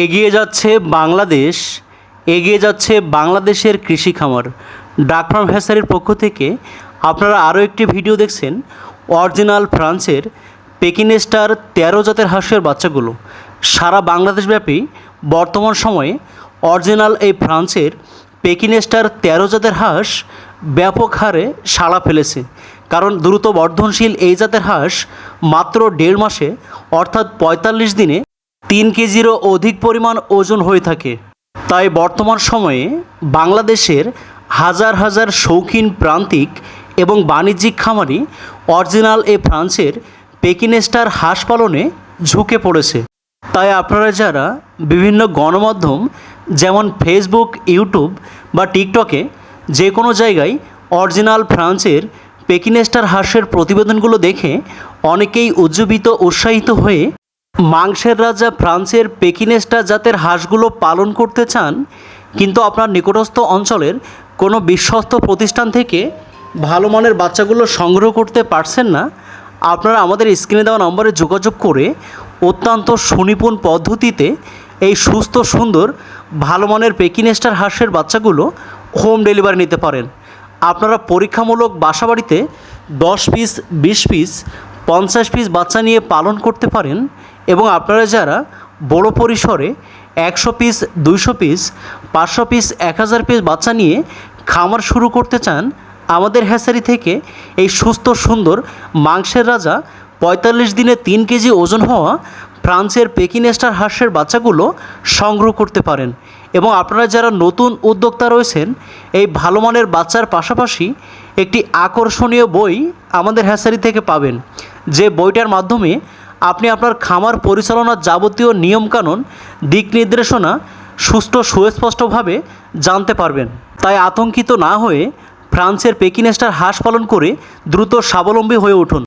এগিয়ে যাচ্ছে বাংলাদেশ, এগিয়ে যাচ্ছে বাংলাদেশের কৃষি খামার। ডাক ফার্ম হ্যাসারির পক্ষ থেকে আপনারা আরও একটি ভিডিও দেখছেন, অরিজিনাল ফ্রান্সের পেকিনেস্টার তেরো জাতের হাঁসের বাচ্চাগুলো। সারা বাংলাদেশব্যাপী বর্তমান সময়ে অরিজিনাল এই ফ্রান্সের পেকিনেস্টার তেরো জাতের হাঁস ব্যাপক হারে সাড়া ফেলেছে। কারণ দ্রুত বর্ধনশীল এই জাতের হাঁস মাত্র দেড় মাসে, অর্থাৎ পঁয়তাল্লিশ দিনে তিন কেজিরও অধিক পরিমাণ ওজন হয়ে থাকে। তাই বর্তমান সময়ে বাংলাদেশের হাজার হাজার শৌখিন প্রান্তিক এবং বাণিজ্যিক খামারি অরিজিনাল এ ফ্রান্সের পেকিনেস্টার হাঁস পালনে ঝুঁকে পড়েছে। তাই আপনারা যারা বিভিন্ন গণমাধ্যম যেমন ফেসবুক, ইউটিউব বা টিকটকে যে কোনো জায়গায় অরিজিনাল ফ্রান্সের পেকিনেস্টার হাঁসের প্রতিবেদনগুলো দেখে অনেকেই উজ্জীবিত, উৎসাহিত হয়ে মাংসের রাজা ফ্রান্সের পেকিনেস্টা জাতের হাঁসগুলো পালন করতে চান, কিন্তু আপনার নিকটস্থ অঞ্চলের কোনো বিশ্বস্ত প্রতিষ্ঠান থেকে ভালো মানের বাচ্চাগুলো সংগ্রহ করতে পারছেন না, আপনারা আমাদের স্ক্রিনে দেওয়া নম্বরে যোগাযোগ করে অত্যন্ত সুনিপুণ পদ্ধতিতে এই সুস্থ, সুন্দর, ভালো মানের পেকিনেস্টার হাঁসের বাচ্চাগুলো হোম ডেলিভারি নিতে পারেন। আপনারা পরীক্ষামূলক বাসাবাড়িতে দশ পিস, বিশ পিস, পঞ্চাশ পিস বাচ্চা নিয়ে পালন করতে পারেন এবং আপনারা যারা বড় পরিসরে একশো পিস দুইশো পিস পাঁচশো পিস এক হাজার পিস বাচ্চা নিয়ে খামার শুরু করতে চান, আমাদের হ্যাসারি থেকে এই সুস্থ, সুন্দর মাংসের রাজা পঁয়তাল্লিশ দিনে তিন কেজি ওজন হওয়া ফ্রান্সের পেকিনেস্টার হাঁসের বাচ্চাগুলো সংগ্রহ করতে পারেন। এবং আপনারা যারা নতুন উদ্যোক্তা রয়েছেন, এই ভালো মানের বাচ্চার পাশাপাশি একটি আকর্ষণীয় বই আমাদের হ্যাসারি থেকে পাবেন। যে বইটার মাধ্যমে আপনি আপনার খামার পরিচালনার যাবতীয় নিয়মকানুন, দিক নির্দেশনা সুষ্ঠু সুস্পষ্টভাবে জানতে পারবেন। তাই আতঙ্কিত না হয়ে ফ্রান্সের পেকিনেস্টার হাঁস পালন করে দ্রুত স্বাবলম্বী হয়ে উঠুন।